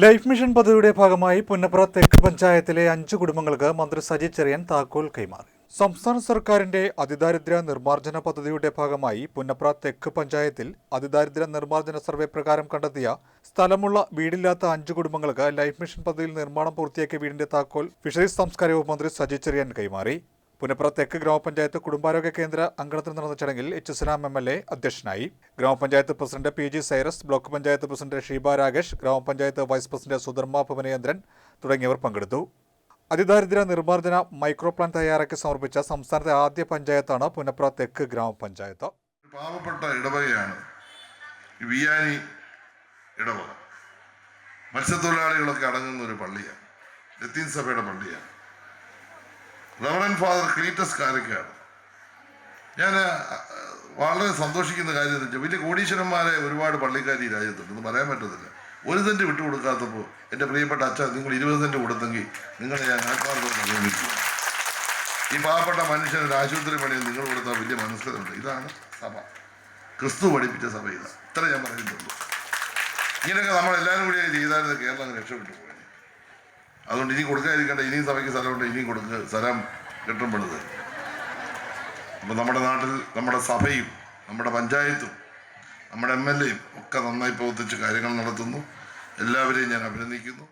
Life mission പദ്ധതിയുടെ ഭാഗമായി പുന്നപ്ര തെക്ക് പഞ്ചായത്തിലെ അഞ്ച് കുടുംബങ്ങൾക്ക് മന്ത്രി സജി ചെറിയൻ താക്കോൽ കൈമാറി. സംസ്ഥാന സർക്കാരിന്റെ അതിദാരിദ്ര്യ നിർമ്മാർജന പദ്ധതിയുടെ ഭാഗമായി പുന്നപ്ര തെക്ക് പഞ്ചായത്തിൽ അതിദാരിദ്ര്യ നിർമ്മാർജന സർവേ പ്രകാരം കണ്ടെത്തിയ സ്ഥലമുള്ള വീടില്ലാത്ത അഞ്ച് കുടുംബങ്ങൾക്ക് ലൈഫ് മിഷൻ പദ്ധതിയിൽ നിർമ്മാണം പൂർത്തിയാക്കിയ വീടിന്റെ താക്കോൽ ഫിഷറീസ് സംസ്കാര വകുപ്പ് മന്ത്രി സജി ചെറിയൻ കൈമാറി. പുന്നപ്ര തെക്ക് ഗ്രാമപഞ്ചായത്ത് കുടുംബാരോഗ്യ കേന്ദ്ര അങ്കണത്തിൽ നടന്ന ചടങ്ങിൽ H S M L A അധ്യക്ഷനായി. ഗ്രാമപഞ്ചായത്ത് president P G Cyrus block panchayat president Sheeba Rakesh ഗ്രാമപഞ്ചായത്ത് വൈസ് പ്രസിഡന്റ് സുധർമ്മ ഭവനേന്ദ്രൻ തുടങ്ങിയവർ പങ്കെടുത്തു. അതിദാരിദ്ര്യ നിർമ്മാർജന മൈക്രോ പ്ലാൻ തയ്യാറാക്കി സമർപ്പിച്ച സംസ്ഥാനത്തെ ആദ്യ പഞ്ചായത്താണ് പുനപ്ര തെക്ക് ഗ്രാമപഞ്ചായത്ത്. പാവപ്പെട്ട ഇടവകയാണ് വിയാനി ഇടവ മത്സ്യത്തൊഴിലാളികളൊക്കെ അടങ്ങുന്ന ഒരു പള്ളിയാണ്. ലത്തീൻ സഭയുടെ പള്ളിയാണ്. റവറൻ ഫാദർ ക്ലീറ്റസ് കാരക്കാണ് ഞാൻ വളരെ സന്തോഷിക്കുന്ന കാര്യം എന്ന് വെച്ചാൽ വലിയ കോടീശ്വരന്മാരെ ഒരുപാട് പള്ളിക്കാർ ഈ രാജ്യത്തുണ്ട്. എന്ന് പറയാൻ പറ്റത്തില്ല. ഒരു സെന്റ് വിട്ടു കൊടുക്കാത്തപ്പോൾ എന്റെ പ്രിയപ്പെട്ട അച്ഛൻ നിങ്ങൾ ഇരുപത് സെന്റ് കൊടുത്തെങ്കിൽ നിങ്ങളെ ഞാൻ ആത്മാർത്ഥം അഭിനന്ദിക്കുക ഈ പാവപ്പെട്ട മനുഷ്യന് ആശുപത്രി പണിയിൽ നിങ്ങൾ കൊടുത്താൽ വലിയ മനസ്സിലുണ്ട് ഇതാണ് സഭ. ക്രിസ്തു പഠിപ്പിച്ച സഭ ഇതാണ് ഇത്ര ഞാൻ പറഞ്ഞിട്ടുള്ളൂ ഇങ്ങനെയൊക്കെ നമ്മളെല്ലാവരും കൂടി ചെയ്താലും കേരളം രക്ഷപ്പെട്ടു പോയി. അതുകൊണ്ട് ഇനി കൊടുക്കാതിരിക്കേണ്ട ഇനിയും സഭയ്ക്ക് സ്ഥലമുണ്ട് ഇനിയും കൊടുക്കുക സ്ഥലം കിട്ടുമ്പോഴത്. അപ്പം നമ്മുടെ നാട്ടിൽ നമ്മുടെ സഭയും നമ്മുടെ പഞ്ചായത്തും നമ്മുടെ എം എൽ എയും ഒക്കെ നന്നായി പ്രവർത്തിച്ച് കാര്യങ്ങൾ നടത്തുന്നു. എല്ലാവരെയും ഞാൻ അഭിനന്ദിക്കുന്നു.